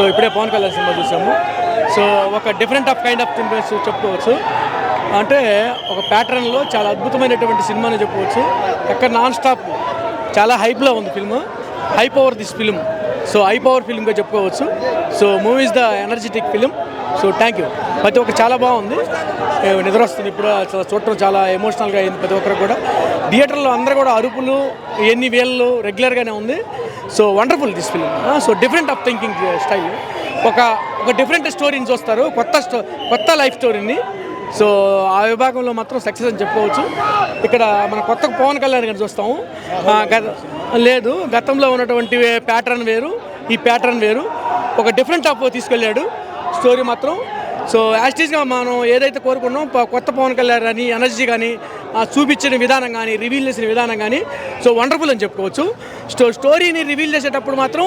So ఇప్పుడే Pawan Kalyan cinema చూసాము. So ఒక different of kind of things చెప్పుకోవచ్చు. అంటే ఒక ప్యాటర్న్లో చాలా అద్భుతమైనటువంటి సినిమా అని చెప్పవచ్చు అక్కడ నాన్ స్టాప్ చాలా హైప్లో ఉంది film hype over this film so high power ఫిల్మ్గా చెప్పుకోవచ్చు. So movie is the energetic film so thank you ప్రతి ఒక్క చాలా బాగుంది. నిద్ర వస్తుంది. ఇప్పుడు చూడటం చాలా ఎమోషనల్గా అయింది ప్రతి ఒక్కరు కూడా. థియేటర్లో అందరూ కూడా అరుపులు ఎన్ని వేళ్ళు రెగ్యులర్గానే ఉంది. So wonderful this film. So different of thinking style ఒక ఒక డిఫరెంట్ స్టోరీని చూస్తారు. కొత్త స్టో కొత్త లైఫ్ స్టోరీని సో ఆ విభాగంలో మాత్రం సక్సెస్ అని చెప్పుకోవచ్చు. ఇక్కడ మన కొత్త పవన్ కళ్యాణ్ గారిని చూస్తాము. గత లేదు గతంలో ఉన్నటువంటి ప్యాటర్న్ వేరు ఈ ప్యాటర్న్ వేరు. ఒక డిఫరెంట్ ఆఫ్ తీసుకెళ్ళాడు. స్టోరీ మాత్రం సో యాస్టీస్గా మనం ఏదైతే కోరుకున్నాం కొత్త పవన్ కళ్యాణ్ కానీ ఎనర్జీ కానీ చూపించిన విధానం కానీ రివీల్ చేసిన విధానం కానీ సో వండర్ఫుల్ అని చెప్పుకోవచ్చు. స్టో స్టోరీని రివీల్ చేసేటప్పుడు మాత్రం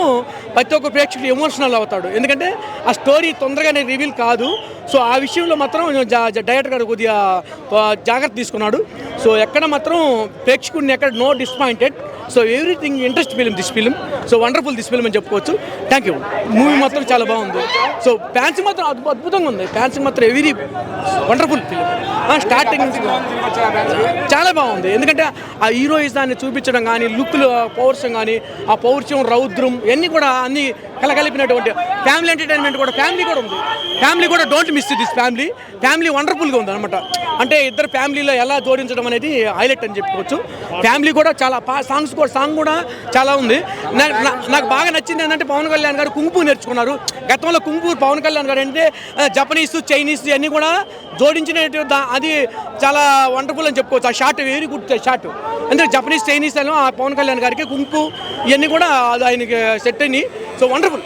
ప్రతి ఒక్క ప్రేక్షకుడు ఎమోషనల్ అవుతాడు. ఎందుకంటే ఆ స్టోరీ తొందరగానే రివీల్ కాదు. సో ఆ విషయంలో మాత్రం డైరెక్టర్ గారు కొద్దిగా జాగ్రత్త తీసుకున్నాడు. సో ఎక్కడ మాత్రం ప్రేక్షకుడిని ఎక్కడ no disappointed so everything interest film this film so wonderful this film అని చెప్పుకోవచ్చు. థ్యాంక్ యూ మూవీ మాత్రం చాలా బాగుంది. సో ఫ్యాన్స్ మాత్రం అద్భు- అద్భుతంగా ఉంది. ఫ్యాన్స్ మాత్రం ఎవరీ వండర్ఫుల్ ఫిలిం స్టార్టింగ్ నుంచి చాలా బాగుంది. ఎందుకంటే ఆ హీరోయిస్ దాన్ని చూపించడం కానీ లుక్లు పౌరుషం కానీ ఆ పౌరుషం రౌద్రం ఇవన్నీ కూడా అన్ని కలగలిపినటువంటి ఫ్యామిలీ ఎంటర్టైన్మెంట్ కూడా ఫ్యామిలీ కూడా ఉంది. ఫ్యామిలీ కూడా don't miss this family family వండర్ఫుల్గా ఉంది అనమాట అంటే ఇద్దరు ఫ్యామిలీలో ఎలా జోడించడం అనేది హైలైట్ అని చెప్పుకోవచ్చు. ఫ్యామిలీ కూడా చాలా సాంగ్స్ కూడా సాంగ్ కూడా చాలా ఉంది. నా- నాకు బాగా నచ్చింది ఏంటంటే పవన్ కళ్యాణ్ గారు కుంపు నేర్చుకున్నారు. గతంలో కుంపు పవన్ కళ్యాణ్ గారు అంటే జపనీస్ చైనీస్ అన్నీ కూడా జోడించిన అది చాలా వండర్ఫుల్ అని చెప్పుకోవచ్చు. ఆ షార్ట్ వెరీ గుడ్ షార్ట్ అంటే జపనీస్ చైనీస్ అని ఆ పవన్ కళ్యాణ్ గారికి కుంకు ఇవన్నీ కూడా అది ఆయనకి సెట్ అయినాయి. So wonderful